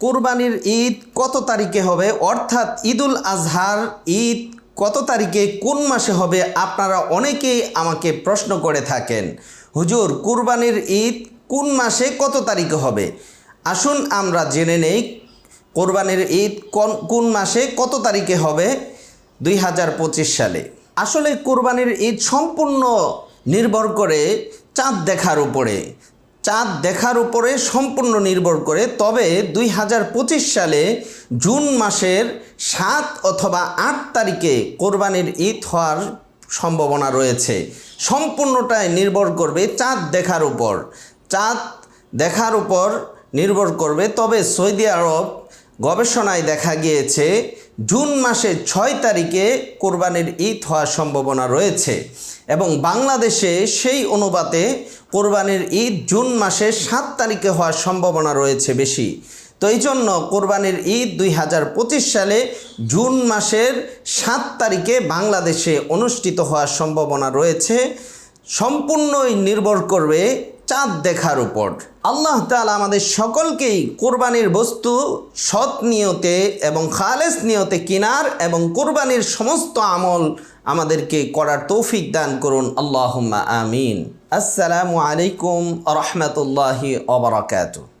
কোরবানির ঈদ কত তারিখে হবে? অর্থাৎ ঈদুল আজহার ঈদ কত তারিখে, কোন মাসে হবে? আপনারা অনেকেই আমাকে প্রশ্ন করে থাকেন। হুজুর, কুরবানির ঈদ কোন মাসে কত তারিখে হবে? আসুন আমরা জেনে নেই, কোরবানির ঈদ কোন কোন মাসে কত তারিখে হবে? দুই হাজার পঁচিশ সালে। আসলে কোরবানির ঈদ সম্পূর্ণ নির্ভর করে চাঁদ দেখার উপরে। চাঁদ দেখার উপরে সম্পূর্ণ নির্ভর করে, তবে দুই হাজার পঁচিশ সালে জুন মাসের সাত অথবা আট তারিখে কোরবানির ঈদ হওয়ার সম্ভাবনা রয়েছে। সম্পূর্ণটাই নির্ভর করবে চাঁদ দেখার উপর। চাঁদ দেখার উপর নির্ভর করবে, তবে সৌদি আরব গবেষণায় দেখা গিয়েছে জুন মাসের ছয় তারিখে কোরবানির ঈদ হওয়ার সম্ভাবনা রয়েছে এবং বাংলাদেশে সেই অনুপাতে কোরবানির ঈদ জুন মাসের সাত তারিখে হওয়ার সম্ভাবনা রয়েছে বেশি। তো এই জন্য কোরবানির ঈদ দুই হাজার পঁচিশ সালে জুন মাসের সাত তারিখে বাংলাদেশে অনুষ্ঠিত হওয়ার সম্ভাবনা রয়েছে। সম্পূর্ণই নির্ভর করবে চাঁদ দেখার উপর। আল্লাহ তালা আমাদের সকলকেই কোরবানির বস্তু, সৎ নিয়তে এবং খালেস নিয়তে কিনার এবং কোরবানির সমস্ত আমল আমাদেরকে করার তৌফিক দান করুন। আল্লাহ আমিন। আসসালামু আলাইকুম রহমতুল্লাহি অবরাকাতু